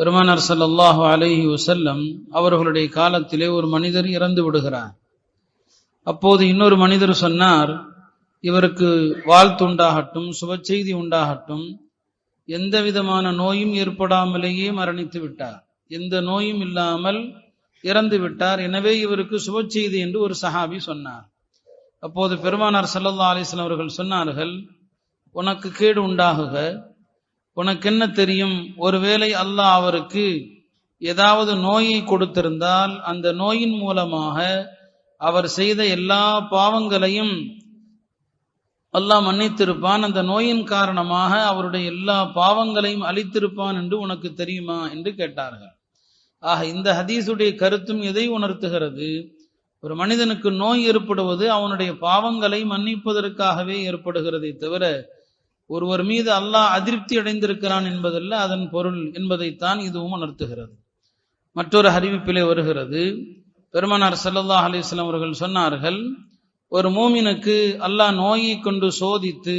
பெருமானார் சல்லாஹு அலைஹி வசல்லம் அவர்களுடைய காலத்திலே ஒரு மனிதர் இறந்து விடுகிறார். அப்போது இன்னொரு மனிதர் சொன்னார் இவருக்கு வாழ்த்து உண்டாகட்டும் சுப செய்தி உண்டாகட்டும். எந்த விதமான நோயும் ஏற்படாமலேயே மரணித்து விட்டார். எந்த நோயும் இல்லாமல் இறந்து விட்டார். எனவே இவருக்கு சுப செய்தி என்று ஒரு சஹாபி சொன்னார். அப்போது பெருமானார் ஸல்லல்லாஹு அலிஸ்லாம் அவர்கள் சொன்னார்கள் உனக்கு கேடு உண்டாகுக. உனக்கு என்ன தெரியும்? ஒருவேளை அல்லாஹ் அவருக்கு ஏதாவது நோயை கொடுத்திருந்தால் அந்த நோயின் மூலமாக அவர் செய்த எல்லா பாவங்களையும் அல்லாஹ் மன்னித்திருப்பான். அந்த நோயின் காரணமாக அவருடைய எல்லா பாவங்களையும் அழித்திருப்பான் என்று உனக்கு தெரியுமா? என்று கேட்டார்கள். ஆக இந்த ஹதீஸுடைய கருத்தும் எதை உணர்த்துகிறது? ஒரு மனிதனுக்கு நோய் ஏற்படுவது அவனுடைய பாவங்களை மன்னிப்பதற்காகவே ஏற்படுகிறதே தவிர ஒருவர் மீது அல்லாஹ் அதிருப்தி அடைந்திருக்கிறான் என்பதல்ல அதன் பொருள் என்பதைத்தான் இதுவும் உணர்த்துகிறது. மற்றொரு அறிவிப்பிலே வருகிறது. பெருமனார் ஸல்லல்லாஹு அலிஸ்லாம் அவர்கள் சொன்னார்கள் ஒரு மூமினுக்கு அல்லாஹ் நோயை கொண்டு சோதித்து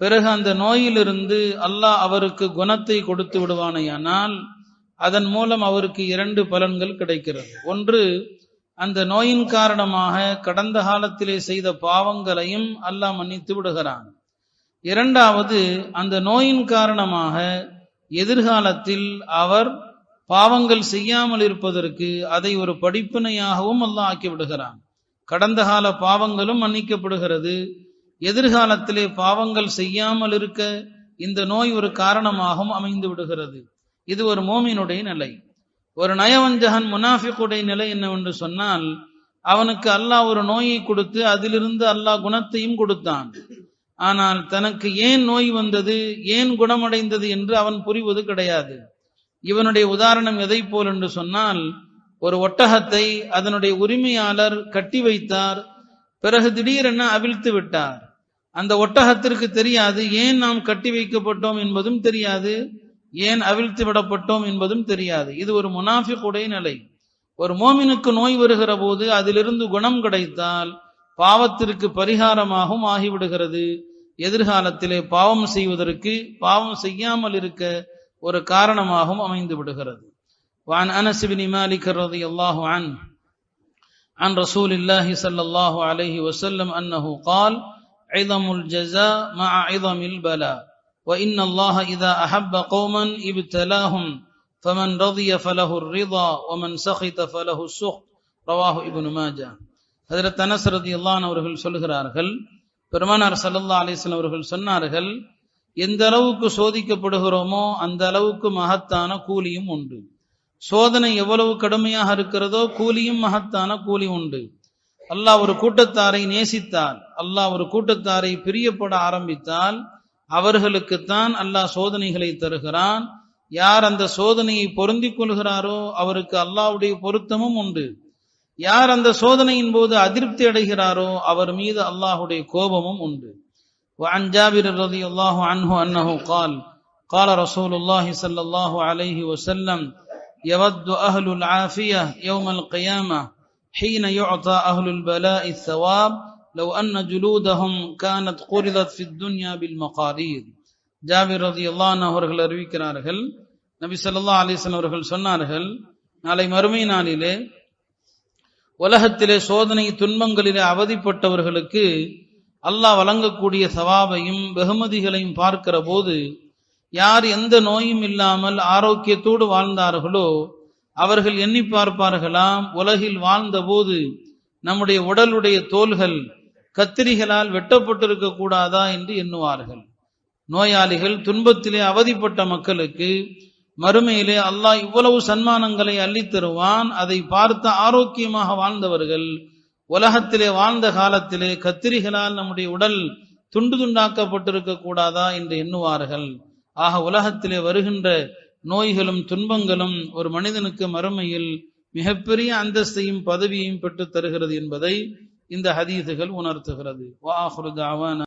பிறகு அந்த நோயிலிருந்து அல்லாஹ் அவருக்கு குணத்தை கொடுத்து விடுவானேயானால் அதன் மூலம் அவருக்கு இரண்டு பலன்கள் கிடைக்கிறது. ஒன்று அந்த நோயின் காரணமாக கடந்த காலத்திலே செய்த பாவங்களையும் அல்லாஹ் மன்னித்து விடுகிறான். இரண்டாவது அந்த நோயின் காரணமாக எதிர்காலத்தில் அவர் பாவங்கள் செய்யாமல் இருப்பதற்கு அதை ஒரு படிப்பினையாகவும் அல்லாஹ் ஆக்கி விடுகிறான் கடந்த கால பாவங்களும் மன்னிக்கப்படுகிறது. எதிர்காலத்திலே பாவங்கள் செய்யாமல் இருக்க இந்த நோய் ஒரு காரணமாகவும் அமைந்து விடுகிறது. இது ஒரு மோமினுடைய நிலை. ஒரு நயவஞ்சகன் முனாஃபிக்குடைய நிலை என்னவென்று சொன்னால் அவனுக்கு அல்லாஹ் ஒரு நோயை கொடுத்து அதிலிருந்து அல்லாஹ் குணத்தையும் கொடுத்தான். ஆனால் தனக்கு ஏன் நோய் வந்தது ஏன் குணமடைந்தது என்று அவன் புரிவது கிடையாது. இவனுடைய உதாரணம் எதை போல் என்று சொன்னால் ஒரு ஒட்டகத்தை அதனுடைய உரிமையாளர் கட்டி வைத்தார் பிறகு திடீரென அவிழ்த்து விட்டார். அந்த ஒட்டகத்திற்கு தெரியாது ஏன் நாம் கட்டி வைக்கப்பட்டோம் என்பதும் தெரியாது ஏன் அவிழ்த்து விடப்பட்டோம் என்பதும் தெரியாது. இது ஒரு முனாஃபிக்குடைய நிலை. ஒரு மோமினுக்கு நோய் வருகிற போது அதிலிருந்து குணம் கிடைத்தால் பாவத்திற்கு பரிகாரமாகவும் ஆகிவிடுகிறது. எதிர்காலத்திலே பாவம் செய்வதற்கு பாவம் செய்யாமல் இருக்க ஒரு காரணமாகவும் அமைந்து விடுகிறது وعن أنس بن مالك رضي الله عنه عن رسول الله صلى الله عليه وسلم أنه قال عظم الجزاء مع عظم البلاء وإن الله إذا أحب قوما ابتلاهم فمن رضي فله الرضا ومن سخط فله السخط رواه ابن ماجه ஹதரத் அனஸ் ரதியல்லான் அவர்கள் சொல்கிறார்கள் பெருமானார் சல்லல்லா அலிஸ்லாம் அவர்கள் சொன்னார்கள் எந்த அளவுக்கு சோதிக்கப்படுகிறோமோ அந்த அளவுக்கு மகத்தான கூலியும் உண்டு. சோதனை எவ்வளவு கடுமையாக இருக்கிறதோ கூலியும் மகத்தான கூலி உண்டு. அல்லாஹ் ஒரு கூட்டத்தாரை நேசித்தால் அல்லாஹ் ஒரு கூட்டத்தாரை பிரியப்பட ஆரம்பித்தால் அவர்களுக்குத்தான் அல்லாஹ் சோதனைகளை தருகிறான். யார் அந்த சோதனையை பொருந்திக் கொள்கிறாரோ அவருக்கு அல்லாவுடைய பொருத்தமும் உண்டு. யார் அந்த சோதனையின் போது அதிருப்தி அடைகிறாரோ அவர் மீது அல்லாஹுடைய கோபமும் உண்டு وعن جابر رضي الله عنه أنه قال قال رسول الله صلى الله عليه وسلم يود أهل العافية يوم القيامة حين يعطى أهل البلاء الثواب لو أن جلودهم كانت قرضت في الدنيا بالمقارير ஜாபிர் ரதி அல்லான் அவர்கள் அறிவிக்கிறார்கள் நபி சொல்லா அலிஸ்லாம் அவர்கள் சொன்னார்கள் நாளை மறுமை நாளிலே உலகத்திலே சோதனை துன்பங்களிலே அவதிப்பட்டவர்களுக்கு அல்லாஹ் வழங்கக்கூடிய சவாபையும் வெகுமதிகளையும் பார்க்கிற போது யார் எந்த நோயும் இல்லாமல் ஆரோக்கியத்தோடு வாழ்ந்தார்களோ அவர்கள் எண்ணி பார்ப்பார்களாம். உலகில் வாழ்ந்தபோது நம்முடைய உடலுடைய தோள்கள் கத்திரிகளால் வெட்டப்பட்டிருக்க கூடாதா என்று எண்ணுவார்கள். நோயாளிகள் துன்பத்திலே அவதிப்பட்ட மக்களுக்கு மறுமையிலே அல்லாஹ் இவ்வளவு சன்மானங்களை அள்ளித்தருவான் அதை பார்த்து ஆரோக்கியமாக வாழ்ந்தவர்கள் உலகத்திலே வாழ்ந்த காலத்திலே கத்திரிகளால் நம்முடைய உடல் துண்டு துண்டாக்கப்பட்டிருக்க கூடாதா என்று எண்ணுவார்கள். ஆக உலகத்திலே வருகின்ற நோய்களும் துன்பங்களும் ஒரு மனிதனுக்கு மறுமையில் மிகப்பெரிய அந்தஸ்தையும் பதவியையும் பெற்றுத் தருகிறது என்பதை இந்த ஹதீதுகள் உணர்த்துகிறது.